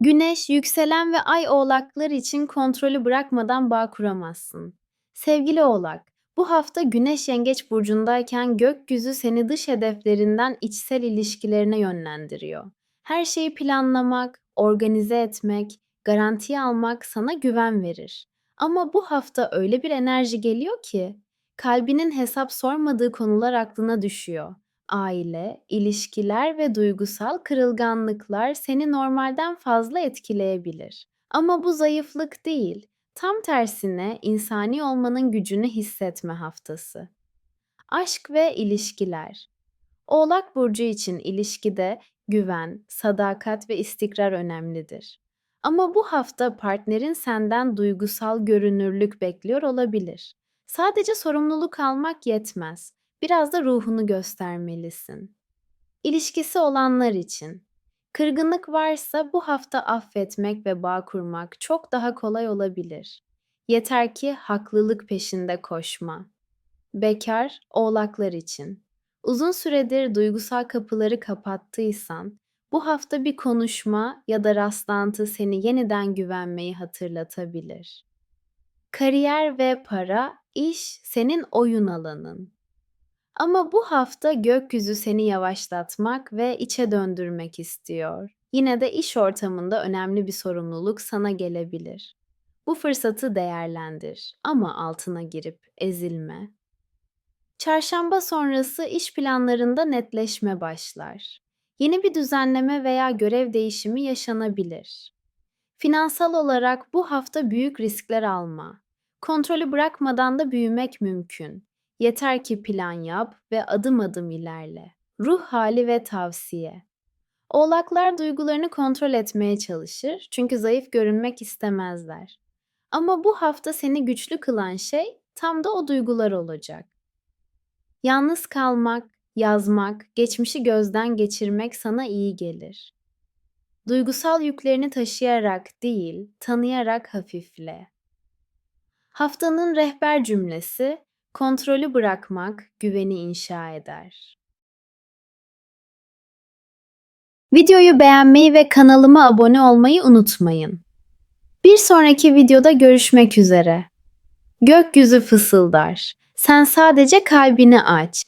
Güneş, yükselen ve ay oğlaklar için kontrolü bırakmadan bağ kuramazsın. Sevgili oğlak, bu hafta Güneş Yengeç burcundayken gökyüzü seni dış hedeflerinden içsel ilişkilerine yönlendiriyor. Her şeyi planlamak, organize etmek, garantiye almak sana güven verir. Ama bu hafta öyle bir enerji geliyor ki kalbinin hesap sormadığı konular aklına düşüyor. Aile, ilişkiler ve duygusal kırılganlıklar seni normalden fazla etkileyebilir. Ama bu zayıflık değil, tam tersine insani olmanın gücünü hissetme haftası. Aşk ve ilişkiler. Oğlak burcu için ilişkide güven, sadakat ve istikrar önemlidir. Ama bu hafta partnerin senden duygusal görünürlük bekliyor olabilir. Sadece sorumluluk almak yetmez. Biraz da ruhunu göstermelisin. İlişkisi olanlar için. Kırgınlık varsa bu hafta affetmek ve bağ kurmak çok daha kolay olabilir. Yeter ki haklılık peşinde koşma. Bekar, oğlaklar için. Uzun süredir duygusal kapıları kapattıysan, bu hafta bir konuşma ya da rastlantı seni yeniden güvenmeyi hatırlatabilir. Kariyer ve para, iş senin oyun alanın. Ama bu hafta gökyüzü seni yavaşlatmak ve içe döndürmek istiyor. Yine de iş ortamında önemli bir sorumluluk sana gelebilir. Bu fırsatı değerlendir ama altına girip ezilme. Çarşamba sonrası iş planlarında netleşme başlar. Yeni bir düzenleme veya görev değişimi yaşanabilir. Finansal olarak bu hafta büyük riskler alma. Kontrolü bırakmadan da büyümek mümkün. Yeter ki plan yap ve adım adım ilerle. Ruh hali ve tavsiye. Oğlaklar duygularını kontrol etmeye çalışır çünkü zayıf görünmek istemezler. Ama bu hafta seni güçlü kılan şey tam da o duygular olacak. Yalnız kalmak, yazmak, geçmişi gözden geçirmek sana iyi gelir. Duygusal yüklerini taşıyarak değil, tanıyarak hafifle. Haftanın rehber cümlesi, kontrolü bırakmak güveni inşa eder. Videoyu beğenmeyi ve kanalıma abone olmayı unutmayın. Bir sonraki videoda görüşmek üzere. Gökyüzü fısıldar. Sen sadece kalbini aç.